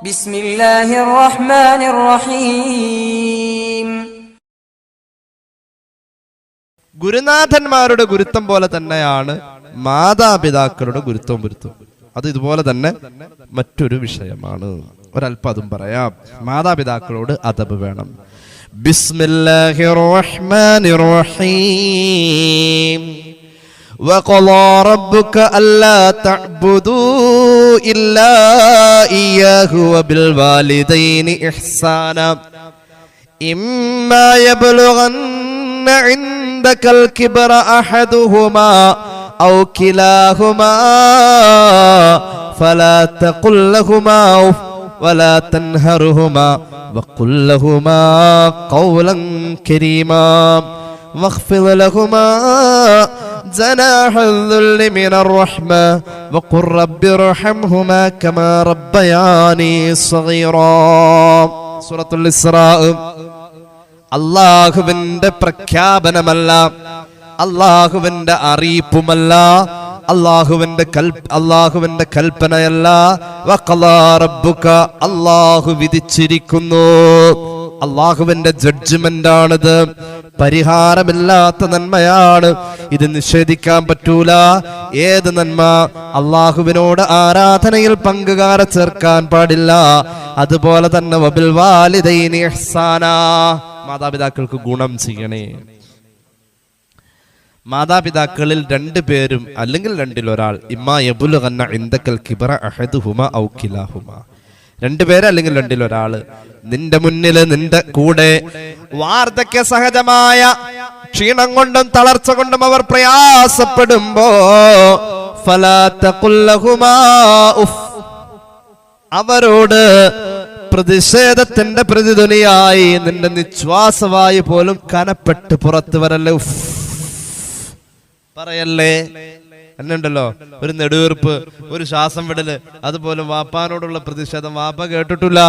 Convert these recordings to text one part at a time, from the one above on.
ബിസ്മില്ലാഹിർ റഹ്മാനിർ റഹീം ഗുരുനാഥന്മാരുടെ ഗുരുത്വം പോലെ തന്നെയാണ് മാതാപിതാക്കളുടെ ഗുരുത്വം ഗുരുത്വം അത് ഇതുപോലെ തന്നെ മറ്റൊരു വിഷയമാണ്. ഒരല്പം അതും പറയാം. മാതാപിതാക്കളോട് അതബ് വേണം. ബിസ്മില്ലാഹിർ റഹ്മാനിർ റഹീം وقضى ربك ألا تعبدوا إلا إياه وبالوالدين إحسانا. إما يبلغن عندك الكبر أحدهما أو كلاهما فلا تقل لهما ولا تنهرهما وقل لهما قولا كريما. واخفض لهما جناح الذل من الرحمة وقل رب ارحمهما كما ربياني صغيرا سورة الإسراء അള്ളാഹുവിന്റെ പ്രഖ്യാപനമല്ല അള്ളാഹുവിന്റെ അറിയിപ്പുമല്ല അള്ളാഹുവിന്റെ കൽ അള്ളാഹുവിന്റെ കൽപ്പനയല്ല വഖളാ റബ്ബുക അള്ളാഹു വിധിച്ചിരിക്കുന്നു അള്ളാഹുവിന്റെ ജഡ്ജ്മെന്റ് ആണിത് പരിഹാരമില്ലാത്ത നന്മയാണ്. ഇത് നിഷേധിക്കാൻ പറ്റൂല. ഏത് നന്മ? അള്ളാഹുവിനോട് ആരാധനയിൽ പങ്കുകാര ചേർക്കാൻ പാടില്ല. അതുപോലെ തന്നെ വബിൽ വാലിദൈനി മാതാപിതാക്കൾക്ക് ഗുണം ചെയ്യണേ. മാതാപിതാക്കളിൽ രണ്ടു പേരും അല്ലെങ്കിൽ രണ്ടിൽ ഒരാൾ ഇമ്മാ യബുലു കന്ന ഇന്ദക്കൽ കിബറ അഹദുഹുമ ഔ കിലാഹുമ. രണ്ടുപേര് അല്ലെങ്കിൽ രണ്ടിൽ ഒരാൾ. നിന്റെ മുന്നിൽ നിന്റെ കൂടെ വാർദ്ധക്യ സഹജമായ ക്ഷീണം കൊണ്ടും തളർച്ച കൊണ്ടും അവർ പ്രയാസപ്പെടുമ്പോ അവരോട് പ്രതിഷേധത്തിന്റെ പ്രതിധ്വനിയായി നിന്റെ നിശ്വാസമായി പോലും കനപ്പെട്ട് പുറത്തു വരല്ലേ. പറയല്ലേ? എന്നുണ്ടല്ലോ? ഒരു നെടുവീർപ്പ് ഒരു ശ്വാസം വിടൽ അതുപോലെ വാപ്പാനോടുള്ള പ്രതിഷേധം. വാപ്പ കേട്ടിട്ടില്ല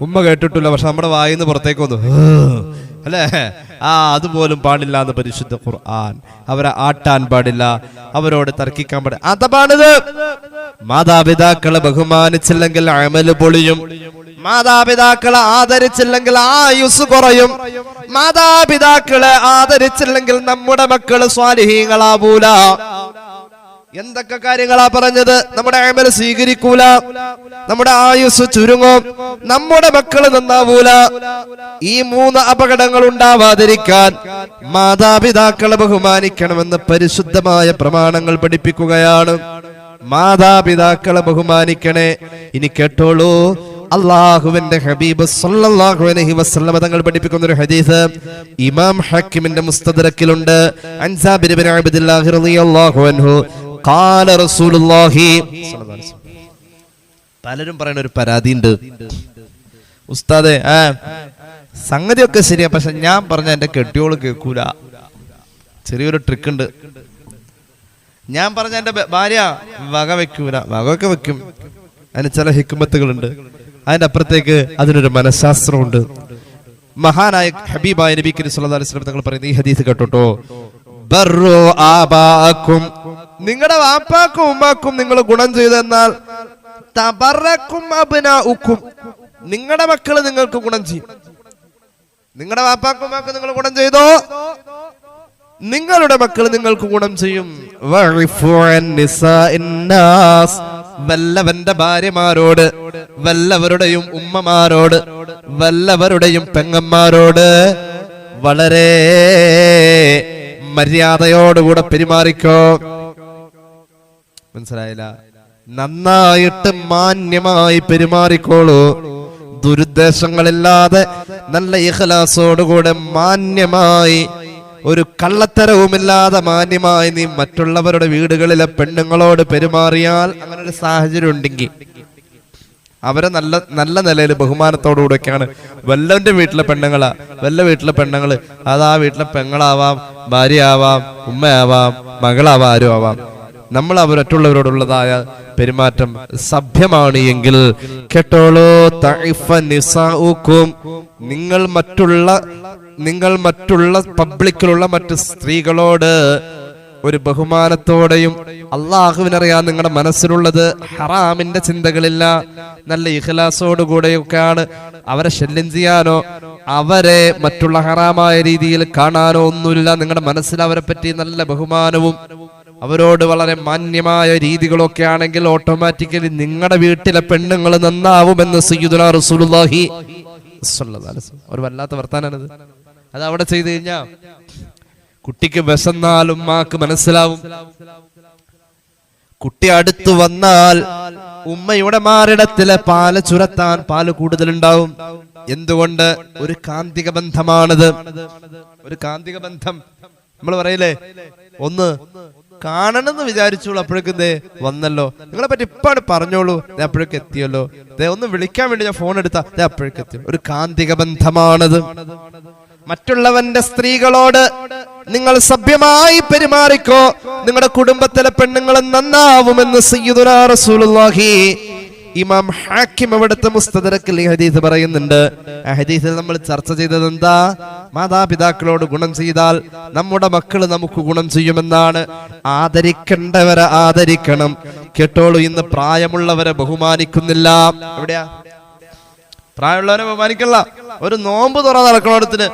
ഉമ്മ കേട്ടിട്ടില്ല പക്ഷെ നമ്മുടെ വായിന്ന് പുറത്തേക്ക് വന്നു. അല്ലേ? ആ അതുപോലും പാടില്ല എന്ന് പരിശുദ്ധ ഖുർആൻ. അവരെ ആട്ടാൻ പാടില്ല അവരോട് തർക്കിക്കാൻ പാടില്ല. അതപാണിത് മാതാപിതാക്കളെ ബഹുമാനിച്ചില്ലെങ്കിൽ അമൽ പൊളിയും. മാതാപിതാക്കളെ ആദരിച്ചില്ലെങ്കിൽ ആയുസ് കുറയും. മാതാപിതാക്കളെ ആദരിച്ചില്ലെങ്കിൽ നമ്മുടെ മക്കൾ സ്വാലിഹീങ്ങളാവൂല. എന്തൊക്കെ കാര്യങ്ങളാ പറഞ്ഞത്? നമ്മുടെ അമൽ സ്വീകരിക്കൂല. നമ്മുടെ ആയുസ് ചുരുങ്ങും. നമ്മുടെ മക്കൾ നന്നാവൂല. ഈ മൂന്ന് അപകടങ്ങൾ ഉണ്ടാവാതിരിക്കാൻ മാതാപിതാക്കളെ ബഹുമാനിക്കണമെന്ന് പരിശുദ്ധമായ പ്രമാണങ്ങൾ പഠിപ്പിക്കുകയാണ്. മാതാപിതാക്കളെ ബഹുമാനിക്കണേ. ഇനി കേട്ടോളൂ. അള്ളാഹുവിന്റെ ഹബീബ് സല്ലല്ലാഹു അലൈഹി വസല്ലമ തങ്ങൾ പഠിപ്പിക്കുന്ന ഒരു ഹദീസ്. ഇമാം ഹക്കിമിന്റെ മുസ്തദറക്കിലുണ്ട് അൻസാബിർ അബ്ദുല്ലാഹി റളിയല്ലാഹു അൻഹു പലരും പറയുന്ന ഒരു പരാതി ഉണ്ട് ഉസ്താദെ സംഗതി സംഗതിയൊക്കെ ശരിയാ പക്ഷെ ഞാൻ പറഞ്ഞ എന്റെ കെട്ടിയോൾ കേൾക്കൂല. ചെറിയൊരു ട്രിക്ക് ഉണ്ട് ഞാൻ പറഞ്ഞ എന്റെ ഭാര്യ വക വെക്കൂല. വകയൊക്കെ വെക്കും. അതിന് ചില ഹിക്കുമത്തുകളുണ്ട് അതിന്റെ അപ്പുറത്തേക്ക് അതിനൊരു മനഃശാസ്ത്രമുണ്ട്. മഹാനായ ഹബീബായ നബി കരീം സല്ലല്ലാഹു അലൈഹി തങ്ങൾ പറയുന്ന ഈ ഹദീസ് കേട്ടോട്ടോ? ബർറോ ആബാഅക്കും നിങ്ങളുടെ വാപ്പാക്കും ഉമ്മാക്കും നിങ്ങൾ ഗുണം ചെയ്തെന്നാൽ തബറക്കും അബ്നാഉക്കും നിങ്ങളുടെ മക്കൾ നിങ്ങൾക്ക് ഗുണം ചെയ്യും. നിങ്ങളുടെ വാപ്പാക്കും ഉമ്മാക്കും നിങ്ങൾ ഗുണം ചെയ്തോ? നിങ്ങളുടെ മക്കൾ നിങ്ങൾക്ക് ഗുണം ചെയ്യും. വല്ലവന്റെ ഭാര്യമാരോട് വല്ലവരുടെയും ഉമ്മമാരോട് വല്ലവരുടെയും പെങ്ങന്മാരോട് വളരെ മര്യാദയോടുകൂടെ പെരുമാറിക്കോ. മനസ്സിലായില്ല? നന്നായിട്ട് മാന്യമായി പെരുമാറിക്കോളൂ. ദുരുദ്ദേശങ്ങളില്ലാതെ നല്ല ഇഹലാസോടുകൂടെ മാന്യമായി ഒരു കള്ളത്തരവുമില്ലാതെ മാന്യമായി നീ മറ്റുള്ളവരുടെ വീടുകളിലെ പെണ്ണുങ്ങളോട് പെരുമാറിയാൽ അങ്ങനെ ഒരു സാഹചര്യം ഉണ്ടെങ്കിൽ അവരെ നല്ല നല്ല നിലയിൽ ബഹുമാനത്തോടുകൂടെയൊക്കെയാണ്. വല്ലവന്റെ വീട്ടിലെ പെണ്ണുങ്ങളാ. വല്ല വീട്ടിലെ പെണ്ണുങ്ങൾ അത് ആ വീട്ടിലെ പെങ്ങളാവാം ഭാര്യയാവാം ഉമ്മയാവാം മകളാവാം ആരും ആവാം നമ്മൾ അവർ മറ്റുള്ളവരോടുള്ളതായ പെരുമാറ്റം സഭ്യമാണ് എങ്കിൽ കേട്ടോളോ നിങ്ങൾ മറ്റുള്ള നിങ്ങൾ മറ്റുള്ള പബ്ലിക്കിലുള്ള മറ്റ് സ്ത്രീകളോട് ഒരു ബഹുമാനത്തോടെയും അള്ളാഹുവിനറിയാൻ നിങ്ങളുടെ മനസ്സിലുള്ളത് ഹറാമിന്റെ ചിന്തകളില്ല നല്ല ഇഖലാസോടുകൂടെയൊക്കെയാണ്. അവരെ ശല്യം ചെയ്യാനോ അവരെ മറ്റുള്ള ഹറാമായ രീതിയിൽ കാണാനോ ഒന്നുമില്ല. നിങ്ങളുടെ മനസ്സിൽ അവരെ പറ്റി നല്ല ബഹുമാനവും അവരോട് വളരെ മാന്യമായ രീതികളൊക്കെ ആണെങ്കിൽ ഓട്ടോമാറ്റിക്കലി നിങ്ങളുടെ വീട്ടിലെ പെണ്ണുങ്ങൾ നന്നാവുമെന്ന് സയ്യിദുന റസൂലുള്ളാഹി. ഒരു വല്ലാത്ത വർത്താനാണിത്. അത് അവിടെ ചെയ്തു കഴിഞ്ഞാ കുട്ടിക്ക് വിശന്നാൽ ഉമ്മാക്ക് മനസ്സിലാവും. കുട്ടി അടുത്തു വന്നാൽ ഉമ്മയുടെ മാറിടത്തിലെ പാൽ ചുരത്താൻ പാൽ കൂടുതലുണ്ടാവും. എന്തുകൊണ്ട്? ഒരു കാന്തിക ബന്ധമാണത്. ഒരു കാന്തിക ബന്ധം. നമ്മൾ പറയില്ലേ? ഒന്ന് കാണണമെന്ന് വിചാരിച്ചോളൂ അപ്പോഴേക്കും ദേ വന്നല്ലോ. നിങ്ങളെ പറ്റി ഇപ്പാണ് പറഞ്ഞോളൂ. ഞാൻ അപ്പോഴേക്കും എത്തിയല്ലോ. ദേ ഒന്ന് വിളിക്കാൻ വേണ്ടി ഞാൻ ഫോൺ എടുത്താ. ദേ അപ്പോഴേക്കും എത്തി. ഒരു കാന്തിക ബന്ധമാണത്. മറ്റുള്ളവന്റെ സ്ത്രീകളോട് നിങ്ങൾ സഭ്യമായി പെരുമാറിക്കോ നിങ്ങളുടെ കുടുംബത്തിലെ പെണ്ണുങ്ങൾ നന്നാവുമെന്ന് സയ്യിദുനാ റസൂലുള്ളാഹി ഇമാം ഹാക്കിം അവിടുത്തെ മുസ്തദരക്കിൽ ഹദീസ് പറയുന്നുണ്ട്. ഹദീസിൽ നമ്മൾ ചർച്ച ചെയ്തത് എന്താ? മാതാപിതാക്കളോട് ഗുണം ചെയ്താൽ നമ്മുടെ മക്കൾ നമുക്ക് ഗുണം ചെയ്യുമെന്നാണ്. ആദരിക്കേണ്ടവരെ ആദരിക്കണം. കേട്ടോളൂ ഇന്ന് പ്രായമുള്ളവരെ ബഹുമാനിക്കുന്നില്ല. എവിടെയാ? പ്രായമുള്ളവരെ ബഹുമാനിക്കല്ല. ഒരു നോമ്പ് തുറ നടക്കണോടത്തിന്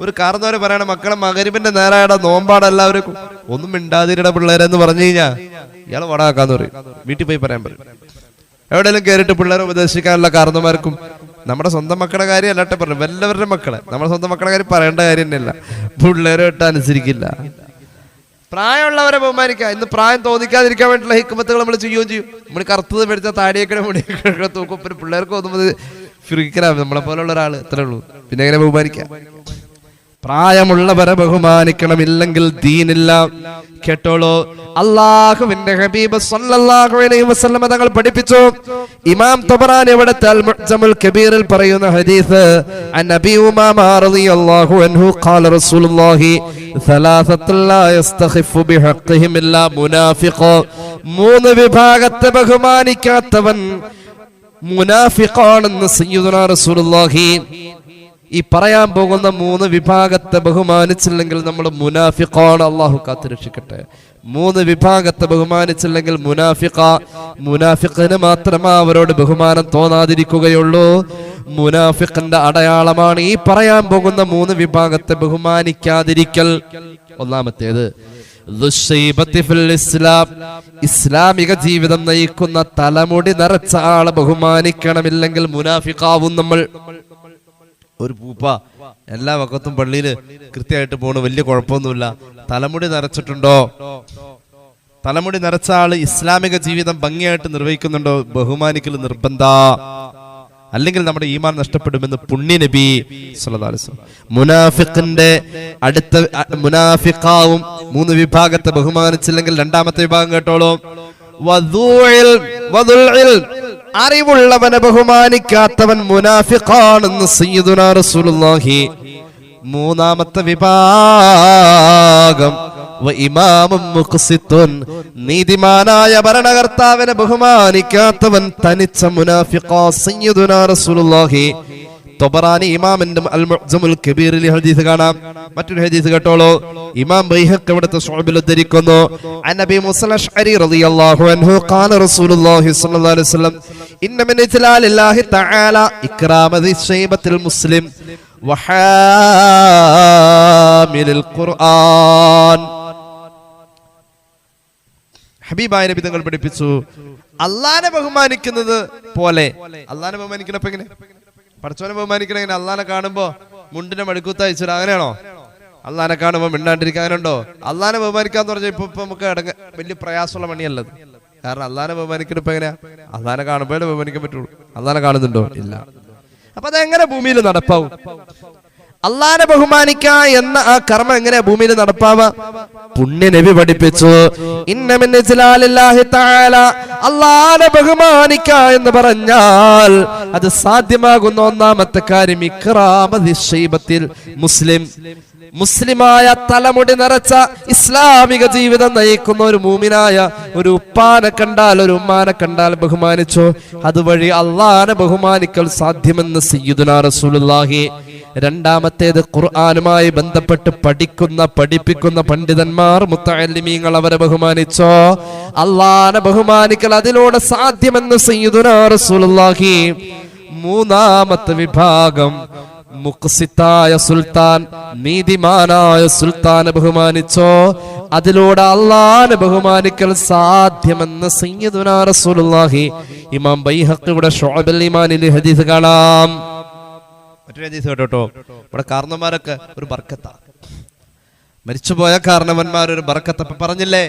ഒരു കാരണവര് പറയണ മക്കളെ മകരിപ്പിന്റെ നേരായുടെ നോമ്പാണ് എല്ലാവർക്കും ഒന്നും മിണ്ടാതിരിട പിള്ളേരെന്ന് പറഞ്ഞു കഴിഞ്ഞാ ഇയാളെ വടാക്കാന്ന് പറയും. വീട്ടിൽ പോയി പറയാൻ പറയും. എവിടെയെങ്കിലും കയറിയിട്ട് പിള്ളേരെ ഉപദേശിക്കാനുള്ള കാരണന്മാർക്കും നമ്മുടെ സ്വന്തം മക്കളുടെ കാര്യം അല്ലാട്ടെ പറഞ്ഞു. വല്ലവരുടെ മക്കളെ. നമ്മുടെ സ്വന്തം മക്കളുടെ കാര്യം പറയേണ്ട കാര്യം തന്നെയല്ല പിള്ളേരെ ഇട്ട് അനുസരിക്കില്ല. പ്രായമുള്ളവരെ ബഹുമാനിക്കുക. ഇന്ന് പ്രായം തോന്നിക്കാതിരിക്കാൻ വേണ്ടിയുള്ള ഹിക്കുമത്തുകൾ നമ്മൾ ചെയ്യുകയും ചെയ്യും. നമ്മൾ കറുത്തത് മേടിച്ച താടിയൊക്കെ മുടിയൊക്കെ തൂക്കും. പിന്നെ പിള്ളേർക്ക് തോന്നുമ്പോൾ ഫ്രീക്കറാവും നമ്മളെ പോലുള്ള ഒരാൾ ഇത്രേ ഉള്ളൂ. പിന്നെ എങ്ങനെ ബഹുമാനിക്കാം പ്രായമുള്ളവരെ ബഹുമാനിക്കണം ഇല്ലെങ്കിൽ ദീനില്ല കേട്ടോളൂ അള്ളാഹുവിന്റെ ഹബീബ് സല്ലല്ലാഹു അലൈഹി വസല്ലമ തങ്ങൾ പഠിപ്പിച്ചു ഇമാം തബറാനി ഇവിടുത്തെ അൽ മുഅ്ജമുൽ കബീറിൽ പറയുന്ന ഹദീസ് അൻ നബി ഉമാമ റളിയല്ലാഹു അൻഹു ഖാല റസൂലുള്ളാഹി ثلاثة لا يستخف بحقهم إلا منافق മൂന്ന് വിഭാഗത്തെ ബഹുമാനിക്കാത്തവൻ മുനാഫിഖാണെന്ന് സയ്യിദുനാ റസൂലുള്ളാഹി ഈ പറയാൻ പോകുന്ന മൂന്ന് വിഭാഗത്തെ ബഹുമാനിച്ചില്ലെങ്കിൽ നമ്മൾ മുനാഫിഖാണ്. അള്ളാഹു കാത്തുരക്ഷിക്കട്ടെ. മൂന്ന് വിഭാഗത്തെ ബഹുമാനിച്ചില്ലെങ്കിൽ മുനാഫിഖ മുനാഫിഖിന് മാത്രമേ അവരോട് ബഹുമാനം തോന്നാതിരിക്കുകയുള്ളൂ. മുനാഫിഖിന്റെ അടയാളമാണ് ഈ പറയാൻ പോകുന്ന മൂന്ന് വിഭാഗത്തെ ബഹുമാനിക്കാതിരിക്കൽ. ഒന്നാമത്തേത് ഇസ്ലാം. ഇസ്ലാമിക ജീവിതം നയിക്കുന്ന തലമുടി നിറച്ച ആളെ ബഹുമാനിക്കണമില്ലെങ്കിൽ മുനാഫിക്കാവും നമ്മൾ. ഒരു പൂപ്പ. എല്ലാ വക്കത്തും പള്ളിയിൽ കൃത്യമായിട്ട് പോണു. വലിയ കുഴപ്പമൊന്നുമില്ല. തലമുടി നിറച്ചിട്ടുണ്ടോ തലമുടി നിറച്ച ആൾ ഇസ്ലാമിക ജീവിതം ഭംഗിയായിട്ട് നിർവഹിക്കുന്നുണ്ടോ? ബഹുമാനിക്കൽ നിർബന്ധ. അല്ലെങ്കിൽ നമ്മുടെ ഈമാൻ നഷ്ടപ്പെടുമെന്ന് പുണ്യ നബി. മുനാഫിഖിന്റെ അടുത്ത മുനാഫിഖാവും മൂന്ന് വിഭാഗത്തെ ബഹുമാനിച്ചില്ലെങ്കിൽ രണ്ടാമത്തെ വിഭാഗം കേട്ടോളൂ. അറിവുള്ളവനെ ബഹുമാനിക്കാത്തവൻ മുനാഫിഖാണെന്ന് സയ്യിദുനാ റസൂലുള്ളാഹി. മൂന്നാമത്തെ വിഭാഗം. നീതിമാനായ ഭരണകർത്താവിനെ ബഹുമാനിക്കാത്തവൻ തനിച്ച മുനാഫിഖാ സയ്യിദുനാ റസൂലുള്ളാഹി. തൊബറാനി ഇമാമിന്റെ അൽ മുഅ്ജമുൽ കബീറിൽ ഹദീസ് കാണാം. മറ്റൊരു ഹദീസ് കേട്ടോളൂ. ഇമാം ബൈഹഖ് ഇവിടുത്തെ ശുഅബിൽ ഉദ്ധരിക്കുന്നു. അനബി നബി അരി റളിയല്ലാഹു അൻഹു ഖാല റസൂലുള്ളാഹി സ്വല്ലല്ലാഹു അലൈഹി വസല്ലം മുസ്ലിം ഖുർആൻ. ഹബീബായ നബി തങ്ങൾ പഠിപ്പിച്ചു അള്ളാനെ ബഹുമാനിക്കുന്നത് പോലെ. അള്ളാനെ ബഹുമാനിക്കണപ്പോ എങ്ങനെ? പഠിച്ചോനെ ബഹുമാനിക്കണ എങ്ങനെ? അള്ളാനെ കാണുമ്പോ മുണ്ടിനെ മടുക്കൂത്ത അയച്ചു അങ്ങനെയാണോ? അള്ളാനെ കാണുമ്പോ മിണ്ടാണ്ടിരിക്കാൻ അങ്ങനെയുണ്ടോ? അള്ളാനെ ബഹുമാനിക്കാന്ന് പറഞ്ഞാൽ ഇപ്പൊ ഇപ്പൊ നമുക്ക് വലിയ പ്രയാസമുള്ള പണിയല്ലത്. കാരണം അള്ളാനെ ബഹുമാനിക്കണിപ്പോ എങ്ങനെയാ? അള്ളാനെ കാണുമ്പോഴേ ബഹുമാനിക്കാൻ പറ്റുള്ളൂ. അള്ളാനെ കാണുന്നുണ്ടോ? ഇല്ല. അപ്പൊ അതെങ്ങനെ ഭൂമിയിൽ നടപ്പാവും? അള്ളാനെ ബഹുമാനിക്ക എന്ന ആ കർമ്മം എങ്ങനെ ഭൂമിയിൽ നടപ്പാവാ? പുണ്യ നബി പഠിപ്പിച്ചു അള്ളാനെ ബഹുമാനിക്ക എന്ന് പറഞ്ഞാൽ അത് സാധ്യമാകുന്ന ഒന്നാമത്തെ കാര്യം ഇക്റാമതി ശൈബത്തിൽ മുസ്ലിം. മുസ്ലിമായ തലമുടി നിറച്ച ഇസ്ലാമിക ജീവിതം നയിക്കുന്ന ഒരു മൂമിനായ ഒരു ഉപ്പാനെ കണ്ടാൽ ഒരു ഉമ്മാനെ കണ്ടാൽ ബഹുമാനിച്ചു? അതുവഴി അള്ളാനെ ബഹുമാനിക്കൽ സാധ്യമെന്ന് സയ്യിദുനാ റസൂലുള്ളാഹി രണ്ടാമത്തേത് ഖുർആാനുമായി ബന്ധപ്പെട്ട് പഠിക്കുന്ന പഠിപ്പിക്കുന്ന പണ്ഡിതന്മാർ മുത്തലിമീങ്ങൾ അവരെ ബഹുമാനിച്ചോ? അള്ളാനെ ബഹുമാനിക്കൽ അതിലൂടെ സാധ്യമെന്ന് സയ്യിദുനാ റസൂലുള്ളാഹി. മൂന്നാമത്തെ വിഭാഗം മുക്സിത്തായ സുൽത്താൻ നീതിമാനായ സുൽത്താനെ ബഹുമാനിച്ചോ? അതിലൂടെ അള്ളാനെ ബഹുമാനിക്കൽ സാധ്യമെന്ന് സയ്യിദുനാ റസൂലുള്ളാഹി. ഇമാം ബൈഹഖിയുടെ ഷോബൽ ഈമാനിൽ ഹദീസ് കാണാം. മറ്റൊരു ഹദീസ് കേട്ടോ. ഇവിടെ കാരണന്മാരൊക്കെ ഒരു ബർക്കത്താ. മരിച്ചുപോയ കാരണവന്മാർ ഒരു ബർക്കത്ത്. പറഞ്ഞില്ലേ?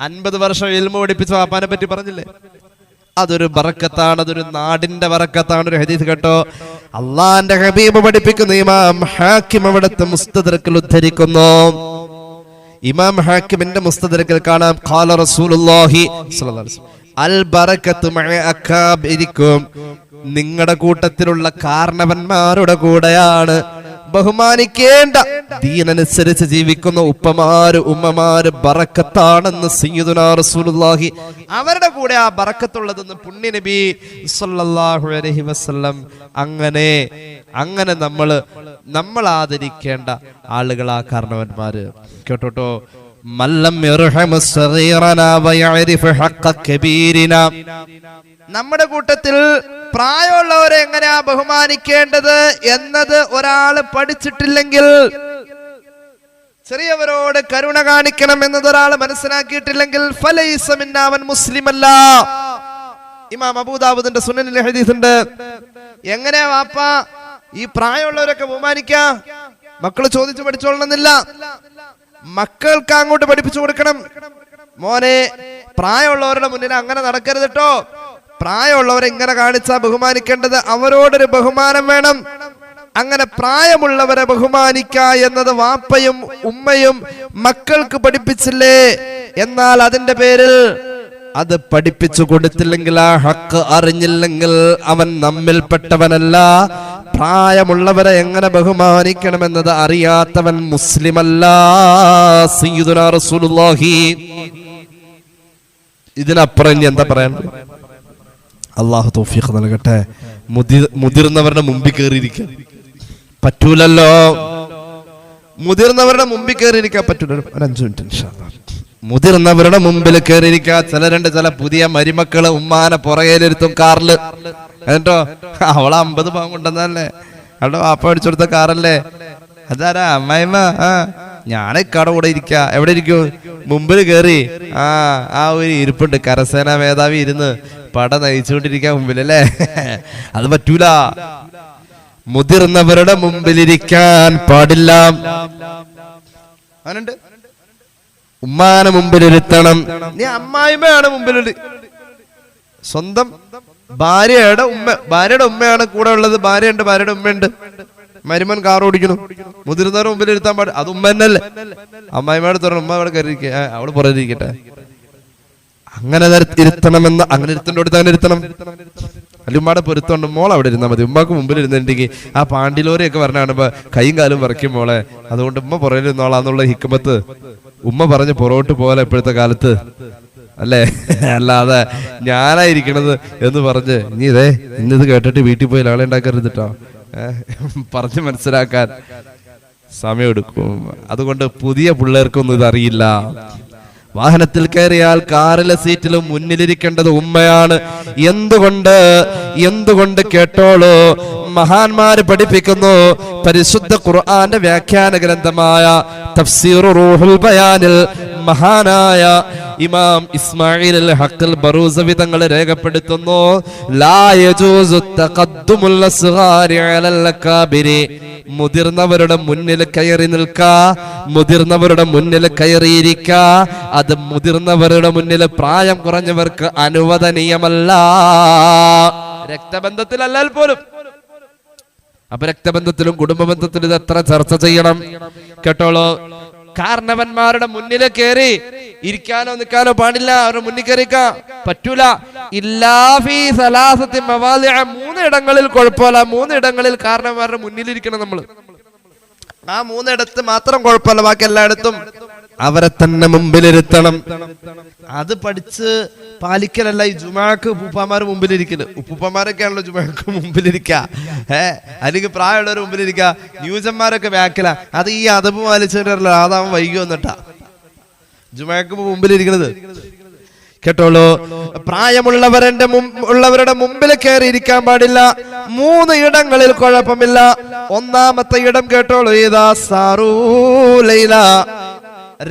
അൻപത് വർഷം എൽമ പഠിപ്പിച്ച വാപ്പാനെ പറ്റി പറഞ്ഞില്ലേ? അതൊരു ബറക്കത്താണ് അതൊരു നാടിന്റെ ബറക്കത്താണ് ഒരു ഹദീസ് കേട്ടോ. അള്ളാന്റെ ഹബീബ് പഠിപ്പിക്കുന്ന ഇമാം ഹാക്കിം അവിടുത്തെ മുസ്തദർക്കിൽ ഉദ്ധരിക്കുന്നു. ഇമാം ഹാക്കിമിന്റെ മുസ്തദർക്കിൽ കാണാം. ഖാല റസൂലുള്ളാഹി സ്വല്ലല്ലാഹി അൽ ബറക്കത്തു മഅ അക്കാബിരിക്കും നിങ്ങളുടെ കൂട്ടത്തിലുള്ള കാരണവന്മാരുടെ കൂടെയാണ്. ബഹുമാനിക്കേണ്ട. ദീനനുസരിച്ച് ജീവിക്കുന്ന ഉപ്പമാര് ഉമ്മമാര് ബറക്കത്താണെന്ന് റസൂലുള്ളാഹി. അവരുടെ കൂടെ ആ ബറക്കത്തുള്ളതെന്ന് പുണ്യ നബി സല്ലല്ലാഹു അലൈഹി വസല്ലം അങ്ങനെ അങ്ങനെ നമ്മൾ നമ്മൾ ആദരിക്കേണ്ട ആളുകളാ കാരണവന്മാര്. കേട്ടോട്ടോ? മല്ലം നമ്മുടെ കൂട്ടത്തിൽ പ്രായമുള്ളവരെ എങ്ങനെയാ ബഹുമാനിക്കേണ്ടത് എന്നത് ഒരാൾ പഠിച്ചിട്ടില്ലെങ്കിൽ ചെറിയവരോട് കരുണ കാണിക്കണം എന്നത് ഒരാൾ മനസ്സിലാക്കിയിട്ടില്ലെങ്കിൽ ഫലൈസ മിന്ന അവൻ മുസ്ലിം അല്ല ഇമാം അബൂദാബുദിന്റെ ഹദീസ് ഉണ്ട് എങ്ങനെയാ വാപ്പ ഈ പ്രായമുള്ളവരൊക്കെ ബഹുമാനിക്ക? മക്കൾ ചോദിച്ചു പഠിച്ചോളണമെന്നില്ല. മക്കൾക്ക് അങ്ങോട്ട് പഠിപ്പിച്ചു കൊടുക്കണം. മോനെ പ്രായമുള്ളവരുടെ മുന്നിൽ അങ്ങനെ നടക്കരുത് കേട്ടോ പ്രായമുള്ളവരെ ഇങ്ങനെ കാണിച്ചാ ബഹുമാനിക്കേണ്ടത്? അവരോടൊരു ബഹുമാനം വേണം. അങ്ങനെ പ്രായമുള്ളവരെ ബഹുമാനിക്ക എന്നത് വാപ്പയും ഉമ്മയും മക്കൾക്ക് പഠിപ്പിച്ചില്ലേ? എന്നാൽ അതിന്റെ പേരിൽ അത് പഠിപ്പിച്ചു കൊടുത്തില്ലെങ്കിൽ ആ ഹക്ക് അറിഞ്ഞില്ലെങ്കിൽ അവൻ നമ്മിൽപ്പെട്ടവനല്ല പ്രായമുള്ളവരെ എങ്ങനെ ബഹുമാനിക്കണമെന്നത് അറിയാത്തവൻ മുസ്ലിമല്ല. സയ്യിദുനാ റസൂലുള്ളാഹി. ഇതിനപ്പുറം എന്താ പറയാൻ അള്ളാഹു തൗഫീഖ് നൽകട്ടെ. മുതി- മുതിർന്നവരുടെ മുമ്പിൽ കയറിയിരിക്കുക പറ്റൂലല്ലോ. മുതിർന്നവരുടെ മുമ്പിൽ കയറിയിരിക്കാൻ പറ്റൂല. ഒരു അഞ്ചു മിനിറ്റ്. മുതിർന്നവരുടെ മുമ്പിൽ കയറിയിരിക്കുക ചിലരുണ്ട് ചില പുതിയ മരുമക്കൾ ഉമ്മാനെ പുറകേലിരുത്തും കാറിൽ. എന്നിട്ടോ? അവളെ അമ്പത് പാവം കൊണ്ടുവന്നല്ലേ അവളുടെ വാപ്പ അടിച്ചു കൊടുത്ത കാറല്ലേ? അതാരാ? അമ്മായിമ്മ? ആ. ഞാൻ കട കൂടെ ഇരിക്ക. എവിടെ ഇരിക്കും? മുമ്പിൽ കയറി ആ ആ ഒരു ഇരിപ്പുണ്ട്. കരസേന മേധാവി ഇരുന്ന് പട നയിച്ചുകൊണ്ടിരിക്കാൻ മുമ്പിൽ അല്ലേ അത് പറ്റൂല. മുതിർന്നവരുടെ മുമ്പിലിരിക്കാൻ പാടില്ല. ഉമ്മാന ഉമ്മാനെ മുമ്പിലിരുത്തണം. നീ അമ്മായിമ്മയാണ് മുമ്പിൽ സ്വന്തം ഭാര്യയുടെ ഉമ്മ ഭാര്യയുടെ ഉമ്മയാണ് കൂടെ ഉള്ളത്. ഭാര്യയുണ്ട് ഭാര്യയുടെ ഉമ്മയുണ്ട്. മരുമൻ കാർ ഓടിക്കുന്നു. മുതിർന്നവരുടെ മുമ്പിൽ ഇരുത്താൻ പാടില്ല അത് ഉമ്മ തന്നെയല്ലേ അമ്മായിമ്മയുടെ തുറന്നു ഉമ്മ അവിടെ കയറി അവിടെ പുറത്തിരിക്കട്ടെ അങ്ങനെ ഇരുത്തണമെന്ന് അങ്ങനെ ഇരുത്തേണ്ടടുത്ത് അങ്ങനെ ഇരുത്തണം. അല്ലുമ്മാടെ ഉമ്മയുടെ പൊരുത്തമുണ്ട്. മോൾ അവിടെ ഇരുന്നാൽ മതി. ഉമ്മക്ക് മുമ്പിൽ ഇരുന്നിട്ടുണ്ടെങ്കിൽ ആ പാണ്ടിലോറിയൊക്കെ പറഞ്ഞ കാണുമ്പോ കൈയും കാലും പറിക്കും മോളെ. അതുകൊണ്ട് ഉമ്മ പുറകിൽ ഇരുന്നോളാന്നുള്ള ഹിക്കുമത്ത് ഉമ്മ പറഞ്ഞ് പുറകോട്ട് പോലെ ഇപ്പോഴത്തെ കാലത്ത്. അല്ലേ? അല്ലാതെ ഞാനായിരിക്കണത് എന്ന് പറഞ്ഞ് നീ ഇതേ ഇന്നിത് കേട്ടിട്ട് വീട്ടിൽ പോയി ആളെ ഉണ്ടാക്കരുത് കേട്ടോ പറഞ്ഞ് മനസ്സിലാക്കാൻ സമയമെടുക്കും. അതുകൊണ്ട് പുതിയ പിള്ളേർക്കൊന്നും ഇതറിയില്ല. വാഹനത്തിൽ കയറിയാൽ കാറിലെ സീറ്റിലും മുന്നിലിരിക്കേണ്ടത് ഉമ്മയാണ്. എന്തുകൊണ്ട് എന്തുകൊണ്ട് കേട്ടോളൂ. മഹാന്മാര് പഠിപ്പിക്കുന്നു പരിശുദ്ധ ഖുർആന്റെ വ്യാഖ്യാന ഗ്രന്ഥമായ തഫ്സീർ റൂഹുൽ ബയാനിൽ മഹാനായ ഇമാം ഇസ്മായിൽ ഹക്കൽ ബറൂസവി തങ്ങൾ രേഖപ്പെടുത്തുന്നു മുതിർന്നവരുടെ മുന്നിൽ കയറി നിൽക്ക മുതിർന്നവരുടെ മുന്നിൽ കയറിയിരിക്ക. അത് മുതിർന്നവരുടെ മുന്നിൽ പ്രായം കുറഞ്ഞവർക്ക് അനുവദനീയമല്ല. രക്തബന്ധത്തിലല്ലാൽ പോലും അപ്പൊ രക്തബന്ധത്തിലും കുടുംബ ബന്ധത്തിലും ഇത് എത്ര ചർച്ച ചെയ്യണം? കേട്ടോളോ. കാരണവന്മാരുടെ മുന്നിൽ കയറി ഇരിക്കാനോ നിൽക്കാനോ പാടില്ല അവരുടെ മുന്നിൽ കയറിക്കാം. പറ്റൂല. ഇല്ലാഫി സലാസത്തി മവാദിഅ മൂന്ന് ഇടങ്ങളിൽ കുഴപ്പമില്ല. മൂന്നിടങ്ങളിൽ അവരുടെ മുന്നിലിരിക്കണം നമ്മൾ ആ മൂന്നിടത്ത് മാത്രം കുഴപ്പമില്ല ബാക്കി എല്ലായിടത്തും. അവരെ തന്നെ മുമ്പിലിരുത്തണം. അത് പഠിച്ച് പാലിക്കലല്ല ഈ ജുമാക്ക് ഉപ്പുപ്പാമാര് മുമ്പിലിരിക്കൽ. ഉപ്പുപ്പമാരൊക്കെയാണല്ലോ ജുമാക്ക് മുമ്പിലിരിക്ക. ഏ അല്ലെങ്കിൽ പ്രായമുള്ളവർ മുമ്പിലിരിക്ക. ന്യൂജന്മാരൊക്കെ ബാക്കില അത് ഈ അതപ് പാലിച്ചിട്ടല്ലോ അതാവും വൈകി വന്നിട്ടാ. ജുമാക്ക് മുമ്പിലിരിക്കണത്? കേട്ടോളൂ. പ്രായമുള്ളവരുടെ ഉള്ളവരുടെ മുമ്പിൽ കയറി ഇരിക്കാൻ പാടില്ല. മൂന്ന് ഇടങ്ങളിൽ കുഴപ്പമില്ല. ഒന്നാമത്തെ ഇടം കേട്ടോളൂ. ഏതാ സാറൂലൈല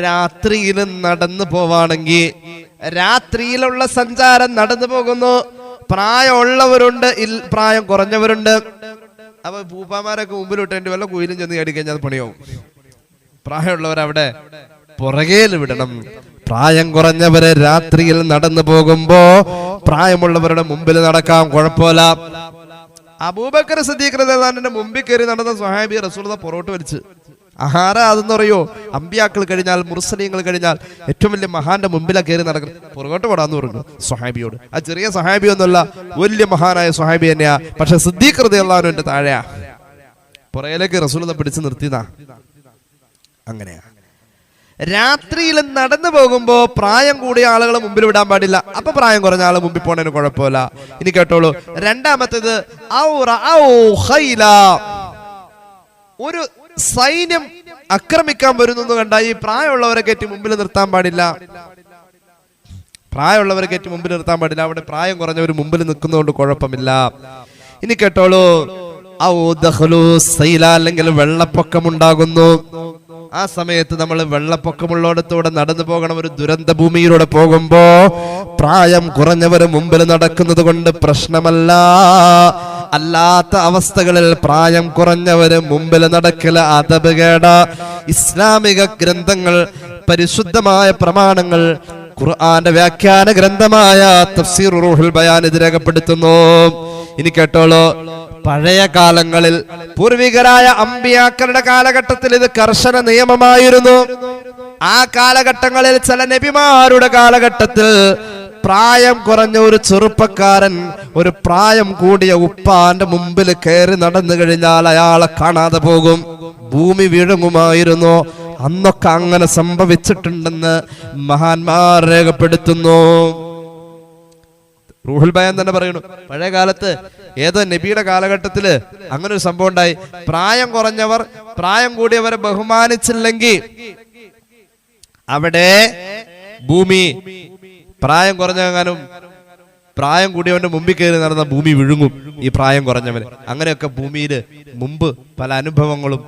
രാത്രിയിൽ നടന്നു പോവാണെങ്കിൽ രാത്രിയിലുള്ള സഞ്ചാരം നടന്നു പോകുന്നു. പ്രായമുള്ളവരുണ്ട്. പ്രായം കുറഞ്ഞവരുണ്ട്. അപ്പൊ പൂപ്പാമാരൊക്കെ മുമ്പിലിട്ടേണ്ടി വല്ല കുയിലും ചെന്ന് കഴിഞ്ഞാൽ പണിയാവും. പ്രായമുള്ളവരവിടെ? പുറകേൽ വിടണം. പ്രായം കുറഞ്ഞവരെ രാത്രിയിൽ നടന്നു പോകുമ്പോ പ്രായമുള്ളവരുടെ മുമ്പിൽ നടക്കാം കുഴപ്പമില്ല. അബൂബക്കർ സദ്ദീഖ്ന്റെ മുമ്പിൽ കയറി നടന്ന സ്വഹാബി റസൂലത പുറോട്ട് വലിച്ച്. ആഹാര അതെന്ന് പറയോ? അമ്പിയാക്കൾ കഴിഞ്ഞാൽ മുർസലീങ്ങൾ കഴിഞ്ഞാൽ ഏറ്റവും വലിയ മഹാന്റെ മുമ്പിലാ കയറി നടക്കുന്നത്. പുറകോട്ട് പോടാന്ന് പറഞ്ഞു സ്വഹാബിയോട്. ആ ചെറിയ സ്വഹാബി ഒന്നുമല്ല വലിയ മഹാനായ സ്വഹാബി തന്നെയാ. പക്ഷെ റളിയല്ലാഹു എന്റെ താഴെയാ. പുറയിലേക്ക് റസൂലത പിടിച്ചു നിർത്തിയതാ. അങ്ങനെയാ. രാത്രിയിൽ നടന്നു പോകുമ്പോ പ്രായം കൂടിയ ആളുകളെ മുമ്പിൽ വിടാൻ പാടില്ല. അപ്പൊ പ്രായം കുറഞ്ഞ ആളെ മുമ്പിൽ പോണതിന് കുഴപ്പമില്ല. ഇനി കേട്ടോളൂ. രണ്ടാമത്തേത്. ഒരു സൈന്യം ആക്രമിക്കാൻ വരുന്നു കണ്ട ഈ പ്രായമുള്ളവരെ കയറ്റി മുമ്പിൽ നിർത്താൻ പാടില്ല. പ്രായമുള്ളവരെ കയറ്റി മുമ്പിൽ നിർത്താൻ പാടില്ല. അവിടെ പ്രായം കുറഞ്ഞവർ മുമ്പിൽ നിൽക്കുന്നതുകൊണ്ട് കുഴപ്പമില്ല. ഇനി കേട്ടോളൂ. അല്ലെങ്കിൽ വെള്ളപ്പൊക്കം ഉണ്ടാകുന്നു ആ സമയത്ത് നമ്മൾ വെള്ളപ്പൊക്കമുള്ളിടത്തൂടെ നടന്നു പോകണം. ഒരു ദുരന്ത ഭൂമിയിലൂടെ പോകുമ്പോ പ്രായം കുറഞ്ഞവര് മുമ്പിൽ നടക്കുന്നത് കൊണ്ട് പ്രശ്നമല്ല. അല്ലാത്ത അവസ്ഥകളിൽ പ്രായം കുറഞ്ഞവര് മുമ്പിൽ നടക്കല അതപകേട ഇസ്ലാമിക ഗ്രന്ഥങ്ങൾ പരിശുദ്ധമായ പ്രമാണങ്ങൾ ഖുർആന്റെ വ്യാഖ്യാന ഗ്രന്ഥമായ തഫ്സീർ റൂഹുൽ ബയാൻ ഇത് രേഖപ്പെടുത്തുന്നു. ഇനി കേട്ടോളൂ. പഴയ കാലങ്ങളിൽ പൂർവികരായ അമ്പിയാക്കളുടെ കാലഘട്ടത്തിൽ ഇത് കർശന നിയമമായിരുന്നു. ആ കാലഘട്ടങ്ങളിൽ ചില നബിമാരുടെ കാലഘട്ടത്തിൽ പ്രായം കുറഞ്ഞ ഒരു ചെറുപ്പക്കാരൻ ഒരു പ്രായം കൂടിയ ഉപ്പാന്റെ മുമ്പിൽ കയറി നടന്നു കഴിഞ്ഞാൽ അയാളെ കാണാതെ പോകും. ഭൂമി വിഴുങ്ങുമായിരുന്നു. അന്നൊക്കെ അങ്ങനെ സംഭവിച്ചിട്ടുണ്ടെന്ന് മഹാന്മാർ രേഖപ്പെടുത്തുന്നു. റൂഹുൽ ബയാൻ തന്നെ പറയുന്നു പഴയ കാലത്ത് ഏതോ നബിയുടെ കാലഘട്ടത്തിൽ അങ്ങനെ ഒരു സംഭവം ഉണ്ടായി. പ്രായം കുറഞ്ഞവർ പ്രായം കൂടിയവരെ ബഹുമാനിച്ചില്ലെങ്കിൽ അവിടെ ഭൂമി പ്രായം കുറഞ്ഞെങ്ങാനും പ്രായം കൂടിയവന്റെ മുമ്പിൽ കയറി നടന്ന ഭൂമി വിഴുങ്ങും ഈ പ്രായം കുറഞ്ഞവന്. അങ്ങനെയൊക്കെ ഭൂമിയിൽ മുമ്പ് പല അനുഭവങ്ങളും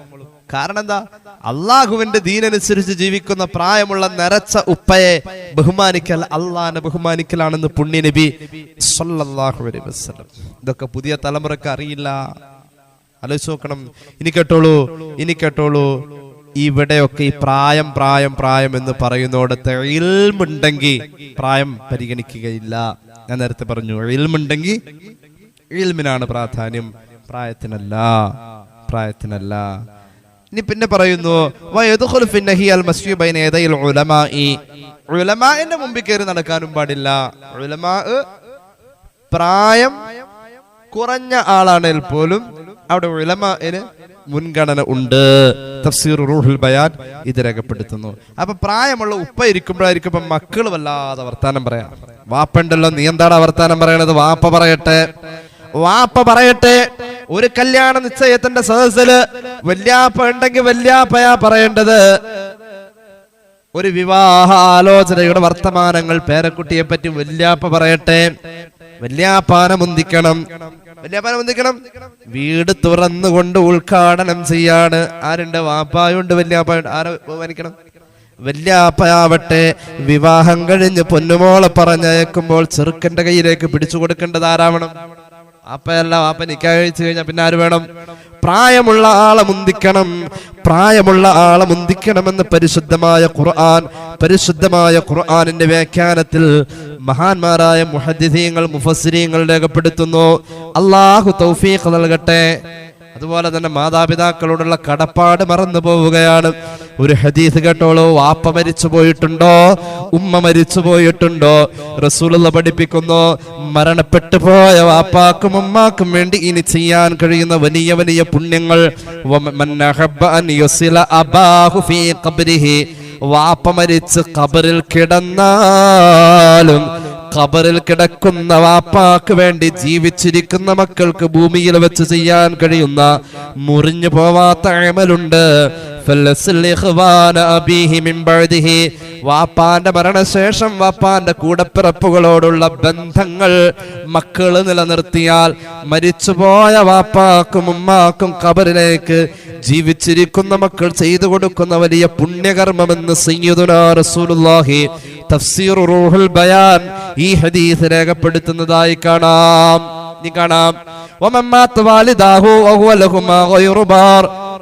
കാരണം എന്താ അള്ളാഹുവിന്റെ ദീനനുസരിച്ച് ജീവിക്കുന്ന പ്രായമുള്ള നരച്ച ഉപ്പയെ ബഹുമാനിക്കൽ അള്ളാഹിനെ ബഹുമാനിക്കലാണെന്ന് പുണ്യ നബി ഇതൊക്കെ പുതിയ തലമുറയ്ക്ക് അറിയില്ല. ആലോചിച്ച് നോക്കണം. ഇനി കേട്ടോളൂ ഇനി കേട്ടോളൂ. ഇവിടെയൊക്കെ ഈ പ്രായം പ്രായം പ്രായം എന്ന് പറയുന്നോടത്ത് ഇൽമുണ്ടെങ്കിൽ പ്രായം പരിഗണിക്കുകയില്ല. ഞാൻ നേരത്തെ പറഞ്ഞു ഇൽമുണ്ടെങ്കിൽ ഇൽമിനാണ് പ്രാധാന്യം. പ്രായത്തിനല്ല പ്രായത്തിനല്ല. ഇനി പിന്നെ പറയുന്നു ഉലമാന്റെ മുമ്പിൽ കയറി നടക്കാനും പാടില്ല. ഉലമാ പ്രായം കുറഞ്ഞ ആളാണെങ്കിൽ പോലും അവിടെ ഉലമാന് മുൻഗണന ഉണ്ട്. തഫ്സീർ റൂഹുൽ ബയാൻ ഇത് രേഖപ്പെടുത്തുന്നു. അപ്പൊ പ്രായമുള്ള ഉപ്പ ഇരിക്കുമ്പോഴായിരിക്കും ഇപ്പൊ മക്കൾ വല്ലാതെ വർത്താനം പറയാം. വാപ്പുണ്ടല്ലോ നീ എന്താണ് വർത്താനം പറയണത്? വാപ്പ പറയട്ടെ. വാപ്പ പറയട്ടെ ഒരു കല്യാണ നിശ്ചയത്തിന്റെ സദസ്സിൽ വല്യാപ്പ ഉണ്ടെങ്കിൽ വല്യാപ്പയാ പറയേണ്ടത്. ഒരു വിവാഹ ആലോചനയുടെ വർത്തമാനങ്ങൾ പേരക്കുട്ടിയെ പറ്റി വല്യാപ്പ പറയട്ടെ. വല്യാപ്പാന മുന്തിക്കണം. വല്യാപ്പാന മുന്തിക്കണം. വീട് തുറന്നുകൊണ്ട് ഉദ്ഘാടനം ചെയ്യാണ്. ആരുണ്ട്? വാപ്പായുണ്ട് വല്യാപ്പായുണ്ട്. ആരെ ബഹുമാനിക്കണം? വല്യാപ്പയാവട്ടെ. വിവാഹം കഴിഞ്ഞ് പൊന്നുമോളെ പറഞ്ഞയക്കുമ്പോൾ ചെറുക്കന്റെ കയ്യിലേക്ക് പിടിച്ചു കൊടുക്കേണ്ടത് ആരാവണം? വാപ്പയല്ല വാപ്പ നിക്കാ കഴിച്ചു കഴിഞ്ഞാൽ പിന്നെ ആര് വേണം? പ്രായമുള്ള ആളെ മുന്തിക്കണം. പ്രായമുള്ള ആളെ മുന്തിക്കണമെന്ന് പരിശുദ്ധമായ ഖുർആൻ പരിശുദ്ധമായ ഖുർആാനിന്റെ വ്യാഖ്യാനത്തിൽ മഹാന്മാരായ മുഹദ്ദീങ്ങൾ മുഫസ്സിരീങ്ങൾ രേഖപ്പെടുത്തുന്നു. അള്ളാഹു തൗഫീഖ് നൽകട്ടെ. അതുപോലെ തന്നെ മാതാപിതാക്കളോടുള്ള കടപ്പാട് മറന്നു പോവുകയാണ് ഒരു ഹദീസ് കേട്ടോളൂ വാപ്പ മരിച്ചു പോയിട്ടുണ്ടോ? ഉമ്മ മരിച്ചു പോയിട്ടുണ്ടോ? റസൂലുള്ള പഠിപ്പിക്കുന്നു മരണപ്പെട്ടു പോയ വാപ്പാക്കും ഉമ്മാക്കും വേണ്ടി ഇനി ചെയ്യാൻ കഴിയുന്ന വലിയ വലിയ പുണ്യങ്ങൾ. വാപ്പ മരിച്ച് കബറിൽ കിടന്നാലും ഖബറിൽ കിടക്കുന്ന വാപ്പാക്ക് വേണ്ടി ജീവിച്ചിരിക്കുന്ന മക്കൾക്ക് ഭൂമിയിൽ വെച്ച് ചെയ്യാൻ കഴിയുന്ന മുറിഞ്ഞു പോവാത്ത അമലുണ്ട്. വാപ്പാന്റെ മരണശേഷം വാപ്പാന്റെ കൂടപ്പിറപ്പുകളോടുള്ള ബന്ധങ്ങൾ മക്കൾ നിലനിർത്തിയാൽ മരിച്ചുപോയ വാപ്പാക്കും ഉമ്മാക്കും കബറിലേക്ക് ജീവിച്ചിരിക്കുന്ന മക്കൾ ചെയ്തു കൊടുക്കുന്ന വലിയ പുണ്യകർമ്മമെന്ന് സയ്യിദുനാ റസൂലുള്ളാഹി തഫ്സീർ റൂഹുൽ ബയാൻ. ഈ ഹദീസ് രേഖപ്പെടുത്തുന്നതായി കാണാം. നീ കാണാം.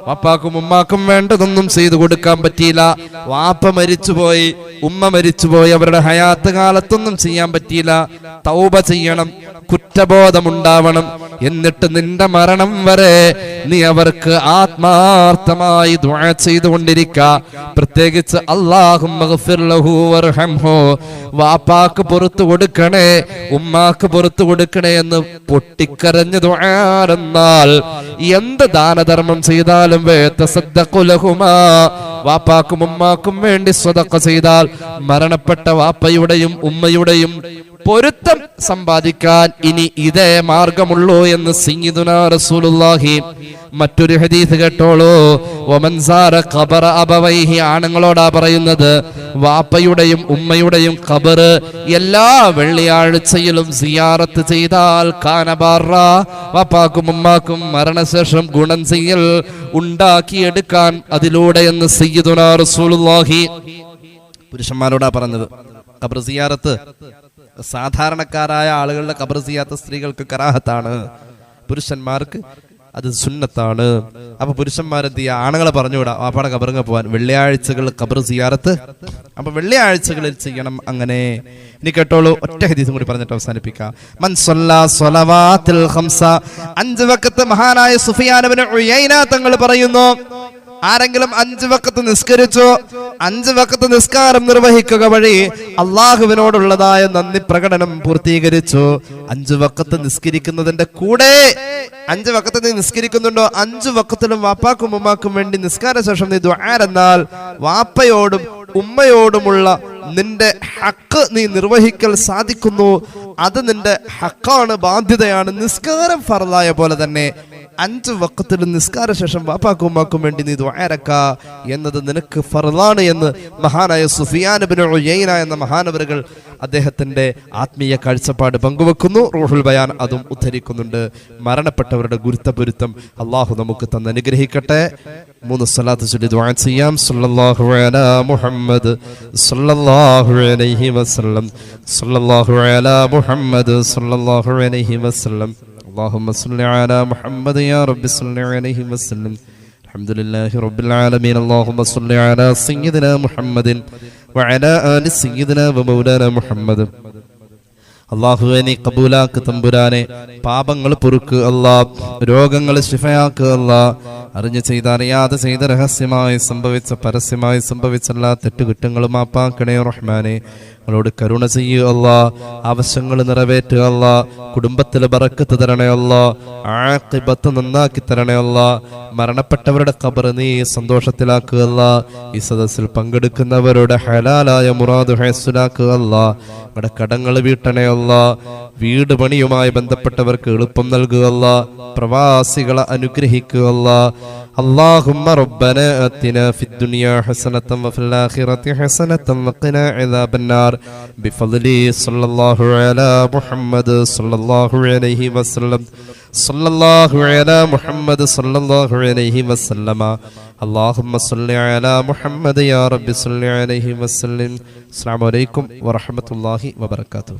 വാപ്പാക്കും ഉമ്മാക്കും വേണ്ടതൊന്നും ചെയ്തു കൊടുക്കാൻ പറ്റിയില്ല. വാപ്പ മരിച്ചുപോയി ഉമ്മ മരിച്ചുപോയി അവരുടെ ഹയാത്ത് കാലത്തൊന്നും ചെയ്യാൻ പറ്റിയില്ല. തൗബ ചെയ്യണം കുറ്റബോധമുണ്ടാവണം. എന്നിട്ട് നിന്റെ മരണം വരെ നീ അവർക്ക് ആത്മാർത്ഥമായി ദുആ ചെയ്തുകൊണ്ടിരിക്ക. പ്രത്യേകിച്ച് അള്ളാഹും വാപ്പാക്ക് പുറത്തു കൊടുക്കണേ ഉമ്മാക്ക് പുറത്തു കൊടുക്കണേ എന്ന് പൊട്ടിക്കരഞ്ഞു ദുആരെന്നാൽ എന്ത് ദാനധർമ്മം ചെയ്താലും വേ തസദ്ദഖു ലഹുമാ. വാപ്പാക്കും ഉമ്മാക്കും വേണ്ടി സ്വതക്ക ചെയ്താൽ മരണപ്പെട്ട വാപ്പയുടെയും ഉമ്മയുടെയും പൊരുത്തം സമ്പാദിക്കാൻ ഇനി ഇതേ മാർഗമുള്ളൂ എന്ന് സിംഗിദുന റസൂലുള്ളാഹി മറ്റൊരു ഹദീസ് കേട്ടോളൂ. ഒമൻസാര ഖബർ അബവൈഹി ആണുങ്ങളോടാ പറയുന്നത്. വാപ്പയുടെയും ഉമ്മയുടെയും ഖബർ എല്ലാ വെള്ളിയാഴ്ചയിലും സിയാറത്ത് ചെയ്താൽ കാനബാറ വാപ്പാക്കും ഉമ്മാക്കും മരണശേഷം ഗുണം ചെയ്യൽ ഉണ്ടാക്കിയെടുക്കാൻ അതിലൂടെ എന്ന് സയ്യിദുനാ റസൂലുള്ളാഹി. പുരുഷന്മാരോടാ പറഞ്ഞത്. ഖബർ സിയാറത്ത് സാധാരണക്കാരായ ആളുകളുടെ ഖബർ ചെയ്യാത്ത സ്ത്രീകൾക്ക് കറാഹത്താണ്. പുരുഷന്മാർക്ക് അത് സുന്നത്താണ്. അപ്പൊ പുരുഷന്മാരെന്ത് ചെയ്യുക? ആണുങ്ങളെ പറഞ്ഞുകൂടാ വാപ്പാടെ കബറിങ്ങ പോവാൻ. വെള്ളിയാഴ്ചകൾ കബർ സിയാറത്ത്. അപ്പൊ വെള്ളിയാഴ്ചകളിൽ ചെയ്യണം അങ്ങനെ. ഇനി കേട്ടോളൂ ഒറ്റ ഹദീസും കൂടി പറഞ്ഞിട്ട് അവസാനിപ്പിക്കാം. അഞ്ച് വക്കത്ത് മഹാനായ സുഫിയാനബിന് ഉയൈന തങ്ങൾ പറയുന്നു ആരെങ്കിലും അഞ്ചു വക്കത്ത് നിസ്കരിച്ചോ അഞ്ചു വക്കത്ത് നിസ്കാരം നിർവഹിക്കുക വഴി അള്ളാഹുവിനോടുള്ളതായ നന്ദി പ്രകടനം പൂർത്തീകരിച്ചു. അഞ്ചു വക്കത്ത് നിസ്കരിക്കുന്നതിന്റെ കൂടെ അഞ്ചു വക്കത്ത് നീ നിസ്കരിക്കുന്നുണ്ടോ? അഞ്ചു വക്കത്തിലും വാപ്പാക്കും ഉമ്മാക്കും വേണ്ടി നിസ്കാര ശേഷം നീ ദ്വാരെന്നാൽ വാപ്പയോടും ഉമ്മയോടുമുള്ള നിന്റെ ഹക്ക് നീ നിർവഹിക്കൽ സാധിക്കുന്നു. അത് നിന്റെ ഹക്കാണ് ബാധ്യതയാണ്. നിസ്കാരം ഫറലായ പോലെ തന്നെ അഞ്ച് വക്കത്തിൽ നിസ്കാര ശേഷം വാപ്പാക്കുമാക്കും വേണ്ടി നീ ദ്വാരക്ക എന്നത് നിനക്ക് ഫറലാണ് എന്ന് മഹാനായ സുഫിയാൻ ഉയൈന എന്ന മഹാനവരുകൾ അദ്ദേഹത്തിന്റെ ആത്മീയ കാഴ്ചപ്പാട് പങ്കുവെക്കുന്നു. റൂഹുൽ ബയാൻ അതും ഉദ്ധരിക്കുന്നുണ്ട്. മരണപ്പെട്ടവരുടെ ഗുരുത്തപുരുത്തം അള്ളാഹു നമുക്ക് തന്ന് അനുഗ്രഹിക്കട്ടെ മൂന്ന് സ്വലാത്ത് ചൊല്ലി ദ്വാ ചെയ്യാം സല്ലല്ലാഹു അലാ മുഹമ്മദ് സല്ലല്ലാഹു അലൈഹി വസല്ലം സല്ലല്ലാഹു അലാ മുഹമ്മദ് സല്ലല്ലാഹു അലൈഹി വസല്ലം اللهم صل على محمد يا رب صل عليه وسلم الحمد لله رب العالمين اللهم صل على سيدنا محمد وعلى آل سيدنا ومولانا محمد അള്ളാഹുവെ നീ കബൂലാക്ക് തമ്പുരാനെ പാപങ്ങൾ പൊറുക്ക് അല്ലാ രോഗങ്ങൾ ശിഫയാക്ക് അല്ലാ അറിഞ്ഞു ചെയ്ത അറിയാതെ ചെയ്ത രഹസ്യമായി സംഭവിച്ച പരസ്യമായി സംഭവിച്ച എല്ലാ തെറ്റുകുറ്റങ്ങളും മാപ്പാക്കണേ റഹ്മാനെ. ഞങ്ങളോട് കരുണ ചെയ്യൂ അല്ല. ആവശ്യങ്ങൾ നിറവേറ്റുക അല്ല. കുടുംബത്തിൽ ബറക്കത്ത് തരണേ അല്ലാ. നന്നാക്കി തരണേ മരണപ്പെട്ടവരുടെ കബർ നീ സന്തോഷത്തിലാക്കുക അല്ല. ഈ സദസ്സിൽ പങ്കെടുക്കുന്നവരുടെ ഹലാലായ മുറാദ് ഹൈസുലാക്കുക അല്ല. ഞങ്ങളുടെ കടങ്ങൾ വീട്ടണേ അല്ല. വീട് പണിയുമായി ബന്ധപ്പെട്ടവർക്ക് എളുപ്പം നൽകുക അല്ല. പ്രവാസികളെ അനുഗ്രഹിക്കുക അല്ല. اللهم ربنا آتنا في الدنيا حسنة وفي الآخرة حسنة وقنا عذاب النار بفضل صلى الله على محمد صلى الله عليه وسلم صلى الله على محمد صلى الله عليه وسلم اللهم صل على محمد يا رب صل عليه وسلم السلام عليكم ورحمة الله وبركاته